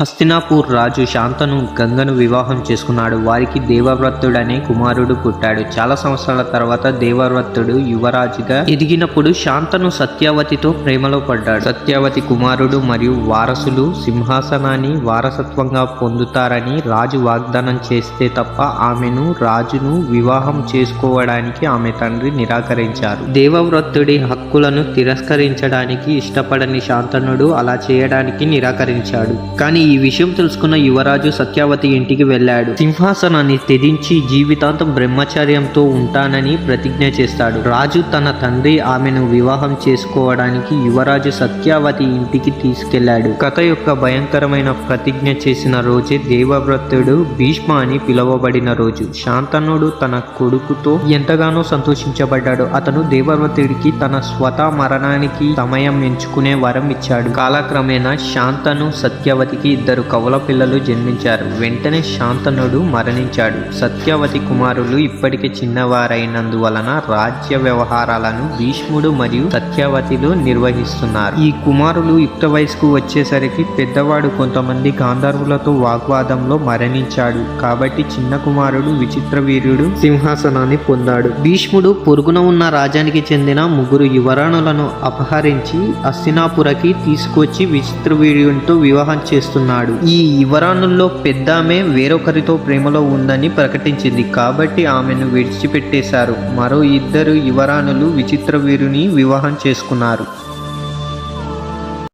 హస్తినాపూర్ రాజు శాంతను గంగను వివాహం చేసుకున్నాడు. వారికి దేవవ్రతుడనే కుమారుడు పుట్టాడు. చాలా సంవత్సరాల తర్వాత దేవవ్రతుడు యువరాజుగా ఎదిగినప్పుడు శాంతను సత్యావతితో ప్రేమలో పడ్డాడు. సత్యావతి కుమారుడు మరియు వారసులు సింహాసనాన్ని వారసత్వంగా పొందుతారని రాజు వాగ్దానం చేస్తే తప్ప ఆమెను రాజును వివాహం చేసుకోవడానికి ఆమె తండ్రి నిరాకరించారు. దేవవ్రతుడి హక్కులను తిరస్కరించడానికి ఇష్టపడని శాంతనుడు అలా చేయడానికి నిరాకరించాడు. కానీ ఈ విషయం తెలుసుకున్న యువరాజు సత్యావతి ఇంటికి వెళ్ళాడు. సింహాసనాన్ని త్యజించి జీవితాంతం బ్రహ్మచర్యంతో ఉంటానని ప్రతిజ్ఞ చేస్తాడు. రాజు తన తండ్రి ఆమెను వివాహం చేసుకోవడానికి యువరాజు సత్యావతి ఇంటికి తీసుకెళ్ళాడు కథ యొక్క భయంకరమైన ప్రతిజ్ఞ చేసిన రోజే దేవవ్రతుడు భీష్మ అని పిలువబడిన రోజు. శాంతనుడు తన కొడుకుతో ఎంతగానో సంతోషించబడ్డాడు. అతను దేవవ్రతుడికి తన స్వత మరణానికి సమయం ఎంచుకునే వరం ఇచ్చాడు. కాలక్రమేణా శాంతను సత్యవతికి ఇద్దరు కవుల పిల్లలు జన్మించారు. వెంటనే శాంతనుడు మరణించాడు. సత్యవతి కుమారులు ఇప్పటికే చిన్నవారైనందువలన రాజ్య వ్యవహారాలను భీష్ముడు మరియు సత్యవతిలు నిర్వహిస్తున్నారు. ఈ కుమారులు యుక్త వయసుకు వచ్చేసరికి పెద్దవాడు కొంతమంది గాంధర్వులతో వాగ్వాదంలో మరణించాడు. కాబట్టి చిన్న కుమారుడు విచిత్ర వీరుడు సింహాసనాన్ని పొందాడు. భీష్ముడు పొరుగున ఉన్న రాజ్యానికి చెందిన ముగ్గురు యువరాణులను అపహరించి అస్తినాపురకి తీసుకొచ్చి విచిత్ర వీరుడితో వివాహం చేస్తున్నాడు ఈ యువరాణుల్లో పెద్ద ఆమె వేరొకరితో ప్రేమలో ఉందని ప్రకటించింది. కాబట్టి ఆమెను విడిచిపెట్టేశారు. మరో ఇద్దరు యువరాణులు విచిత్ర వీరుని వివాహం చేసుకున్నారు.